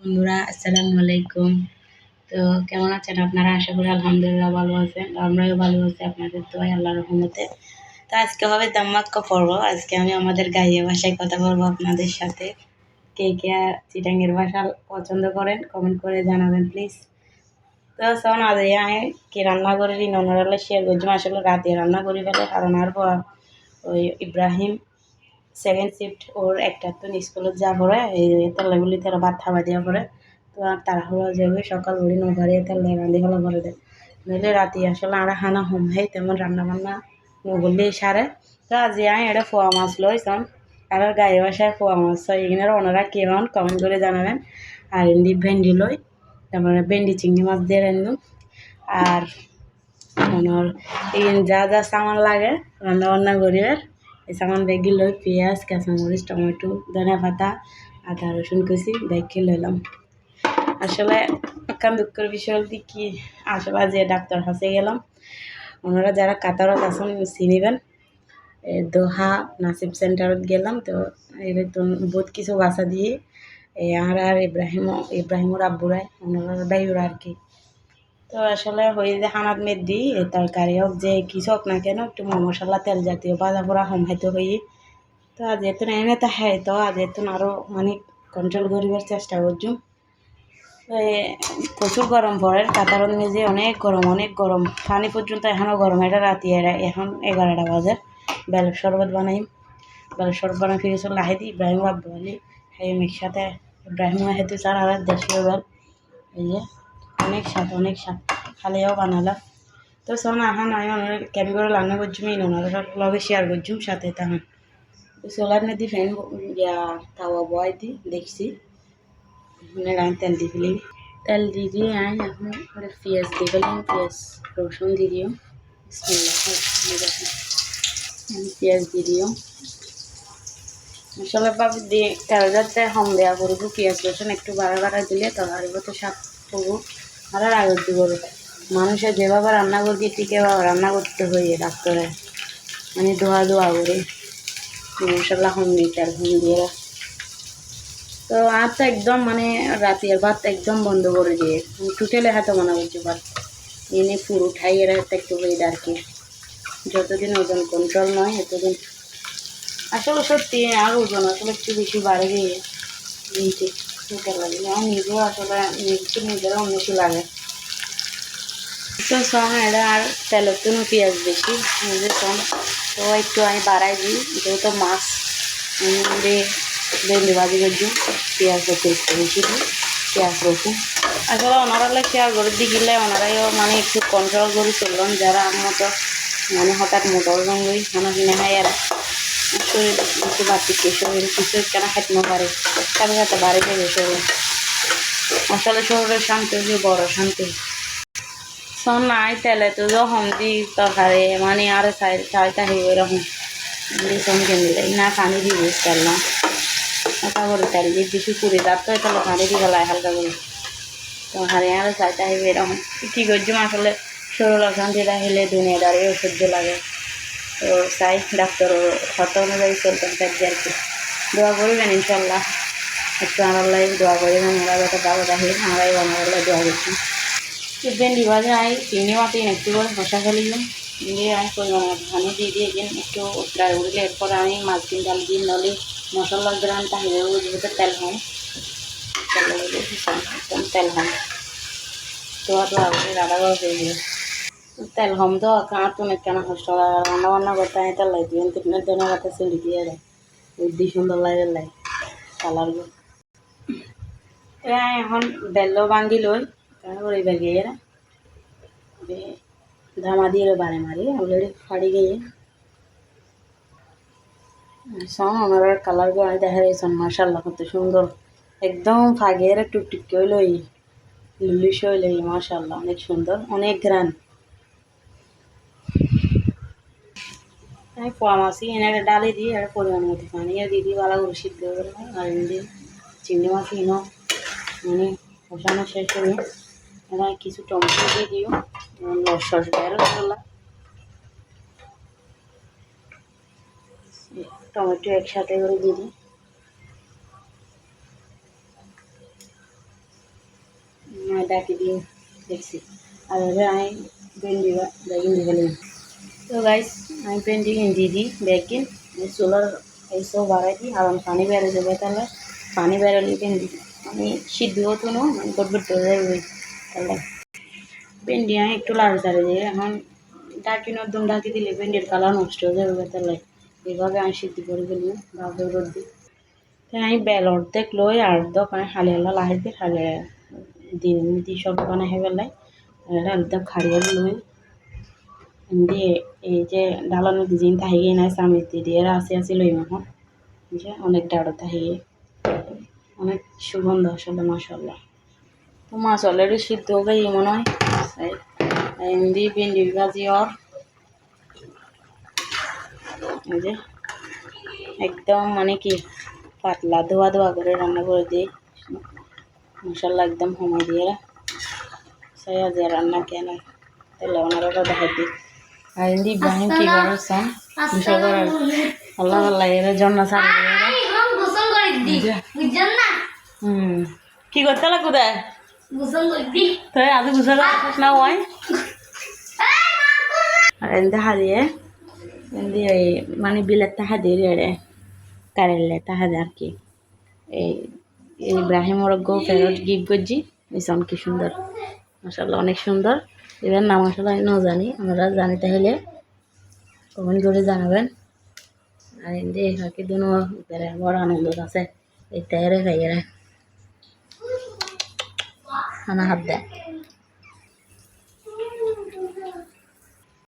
বন্ধুরা, আসসালামু আলাইকুম। তো কেমন আছেন আপনারা? আশা করি আলহামদুলিল্লাহ ভালো আছেন। আমরাও ভালো আছি, আপনাদের দোয়াই আল্লাহ রহমতে। তো আজকে হবে দাম্মাক্কা পর্ব। আজকে আমি আমাদের গাইয়ে ভাষায় কথা বলব আপনাদের সাথে। কে কে চিটাঙ্গের ভাষা পছন্দ করেন কমেন্ট করে জানাবেন প্লিজ তো শোন, আজ আমি কি রান্না করে ননরালে শেয়ার করছি আসলে রাতে রান্না করি ফেলে কারণ আর ওই ইব্রাহিম সেকেন্ড শিফট ওর একটা তো স্কুলত যা পড়ে এই তেলাগুলি তারা ভাত খাওয়া দেওয়া পড়ে তো আর তাড়াহুড়ো যাবে সকাল উড়ি নভারে তেলে রাঁধি ফেলা করে দেয় নইলে রাতে আসলে আর খানা হোম হয় তেমন রান্না বান্না নগলি সারে। তো আজি আমি এটা ফোয়া মাছ লইছন। আর গায়ে বাসায় ফোয়া মাছ হয় এখানে ওনারা কেমন কমেন্ট করে জানাবেন। আর এমনি ভেন্ডি লই, তারপরে ভেন্ডি চিংড়ি মাছ দিয়ে রান্ধু আর মনের এই যা যা সামান লাগে রান্না বান্না করিবার। সামান ব্যাগি লই পেঁয়াজ, কাঁচামরিচ, টমেটো ধনে পাতা, আদা, রসুন কুচি ব্যাগকে লইলাম। আসলে একখান দুঃখের বিষয় কি যে ডাক্তার হাসে গেলাম। ওনারা যারা কাতারত আছেন চিনিবেন দোহা নাসিব সেন্টারত গেলাম, তো এরকম বহুত কিছু বাসা দিয়ে আর আর ইব্রাহিম, ইব্রাহিমর আব্বুরাই ওনারা বাইরা আর কি। তো আসলে হয়ে যে হানাত মেদ দি তরকারি হোক, যে কিছু হোক না কেন, একটু মশলা, তেল জাতীয় ভাজা পোড়া হমাইতে হই। তো আজ এত এনে তা হ্যাঁ তো আজ এত আরও মানে কন্ট্রোল করিবার চেষ্টা করছুম। প্রচুর গরম পড়ে কাতারত মেজে অনেক গরম অনেক গরম। পানি পর্যন্ত এখনও গরম, এটা রাতি এখন এগারোটা বাজে। বেলের শরবত বানাই বেলের শরবত বানাই ফিরে চল লাহে দিই ইব্রাহিম আব্বু আলি সেই মিক্সাতে ইব্রাহিম হেতু চার আর বেল। এই যে। অনেক স্বাদ অনেক স্বাদ। খালিও বানালাম তো শোন, আহান, আমি ওনার কেমন করে রান্না করছি এই ওনার লগে শেয়ার করছি সাথে তখন সোলার নদী ফ্যান ইয়া তাওয়া বয় দি দেখছি। মানে আমি তেল দিয়ে ফেলি। তেল দিয়ে দিয়ে আই এখন ওটা পেঁয়াজ দিয়ে ফেলাম পেঁয়াজ, রসুন দিয়ে দিও। পেঁয়াজ দিয়ে দিও। মশলা পাবি দিয়ে তেল যাতে হম দেওয়া করব, পেঁয়াজ, রসুন একটু বাড়া বাড়া দিলে তরকারি তো শাক করব আর আগর দিব মানুষের যেভাবে রান্না করছি ঠিক এভাবে রান্না করতে হয়ে ডাক্তারে। মানে ধোয়া ধোয়া করে। মশলা হম তেল হম দিয়ে তো আর তো একদম মানে রাতের ভাত একদম বন্ধ করে দিয়ে টুটেলে হাতে মনে করছি ভাত। এনে পুরো উঠাই এরা একটু হয়ে আর কি। যতদিন ওজন কন্ট্রোল নয়, এতদিন। আসলে সত্যি, আর ওজন আসলে একটু বেশি বাড়ে গিয়ে টুটে লাগে। লাগে। এটা আর তেলের পেঁয়াজ বেশি, নিজে কম তো একটু আমি বাড়াই দিই, যেহেতু মাছ ভেন্ডি ভাজি করছি, পেঁয়াজ পেস্ট বেশি দিই, পেঁয়াজ রসুন। আসলে ওনারা শেয়ার করে দিয়ে গেলে ওনারাইও মানে একটু কন্ট্রোল করে চললাম যারা আমার মতো মানে হঠাৎ মোটর জঙ্গই খানা কিনে খাই আর শরীর কিছু কেন খাইতে না পারে সাথে সাথে বাড়ি দেবে শরীর আসলে শরীরের শান্তি হচ্ছে বড় শান্তি শোন নাই তেলে তো যখন দি তরকারি মানে আরও চাইটা হইব এরকম ভীষণ কিনলে না পানি দিয়ে বুঝ না হালকা করে তেল দিয়ে বেশি পুড়ে তার তো এটা পানি দিয়ে গেলায় হালকা করে তো হারে আরও চাইটা হইবে এরকম কী করছি আসলে শরীর অশান্তিটা হলে দুনিয়া দাঁড়িয়ে সহ্য লাগে তো চাই ডাক্তার কত অনুযায়ী চলতেন থাকবে আর কি। দোয়া করবেন ইনশাল্লাহ একটু আমার লাগে দোয়া করবেন আমরা যাতে বাবা রাখি আমরাই আমার দোয়া করছি। ভেন্ডি ভাজা আই চিংড়ি মাটি একটু করে মশা ফেলিলাম দিয়ে আমি পরিমাণ পানি দিয়ে দিয়ে দিন একটু প্রায় উঠলে এরপর আমি মাছ দিন ডাল দিন নলে মশলা গ্রাম তাহলে যেহেতু তেল হয়। তেল হয় তো তো আপনি রাধা করে দিয়ে দিয়ে তেল হম তো কাঁট তো কেন কষ্ট রান্না বান্না করতে আমি তেল লাগে দিন তিনের রাতে চলি দিয়ে দেয় বুদ্ধি সুন্দর লাগে লাগে কালারগুলো এখন বেল্লো বান্ধি লই তারপর এবার গিয়ে ধামা দিয়ে বারে মারি অলরেডি ফাড়ি গিয়ে। আমার কালারগুলো দেখা যাইছেন মার্শাল্লাহ কত সুন্দর একদম ফাগের টুকটুক হইল লুলিশ হইল মার্শাল্লাহ অনেক সুন্দর অনেক গ্রান আমি মাছি এনে ডালে দিই একটা পরিমাণ মতো পানি। আর দিদি বালা করে সিদ্ধ করে আর এমনি চিংড়ি মাছ ইনো মানে কষানো শেষ করে এবার কিছু টমেটো দিয়ে দিও সস বের করলাম টমেটো একসাথে করে দিয়ে দিই। ডাকি দিয়ে দেখছি। আর আমি ভেন্ডি ব্যাগিন দিয়ে তো গাইস আমি ভেন্ডি দিয়ে দিই ব্যাগিন চুলার এই সব বাড়াই দিই, আর আমি পানি বেড়ে যাবে তাহলে পানি বেরোলে ভেন্ডি আমি সিদ্ধ হতো না, আমি গড়বড় করে যাবে তাহলে ভেন্ডি আমি একটু লাড়ু চাড়ে দিই এখন ডাকি নতুন ডাকি দিলে ভেন্ডির কালার নষ্ট হয়ে যাবে তাহলে। এইভাবে আমি সিদ্ধ করে ফেলি ভাবে রোদ দিই তাই আমি বেল অর্ধেক লই, আর দোকানে খালি হলো লাহের দিয়ে খালি দিন দি সব দোকানে হে বেলায় এটা একদম খাড়িয়ে লই, দিয়ে এই যে ডালানো ডিজাইন তাহিয়ে নাই চামিচ দিয়ে আসি আসি লই এখন যে অনেক ডাড়ো তাহিয়ে অনেক সুগন্ধ আসলে মাসাল্লাহ তো মাছ সিদ্ধ হয়ে গেছে মনে হয়। এমনি ভেন্ডি ভাজি ওর এই যে একদম মানে কি, পাতলা ধোয়া ধোয়া করে রান্না করে দিই। মশলা একদম সময় দিয়ে। আজ রান্না কেন তাহলে ওনারা দেখা দিই এমনি ইব্রাহিম কি বিষয় করার আল্লাহ আল্লাহ এরা ছাড়া এখন গোসল করে দি। বুঝছেন না? হুম। কি করতে লাগবো দেয় গোসল করে দি। তো আজ বুঝা না হয় আর এমনি হারিয়ে এই মানে বিলের তাহা দিয়ে রে। কারেলে তাহা আর কি। এই এই ইব্রাহিমর গো ফেরত গিফট করছি। ভীষণ কি সুন্দর। মাসাল্লাহ অনেক সুন্দর। এবার নাম আসলে আমি না জানি আমরা জানি তাহলে কমেন্ট করে জানাবেন। আর এমনি এখানে দুনো বড় আনন্দ আছে, এই তাইরে খাইয়ে খানা হাত দেয়।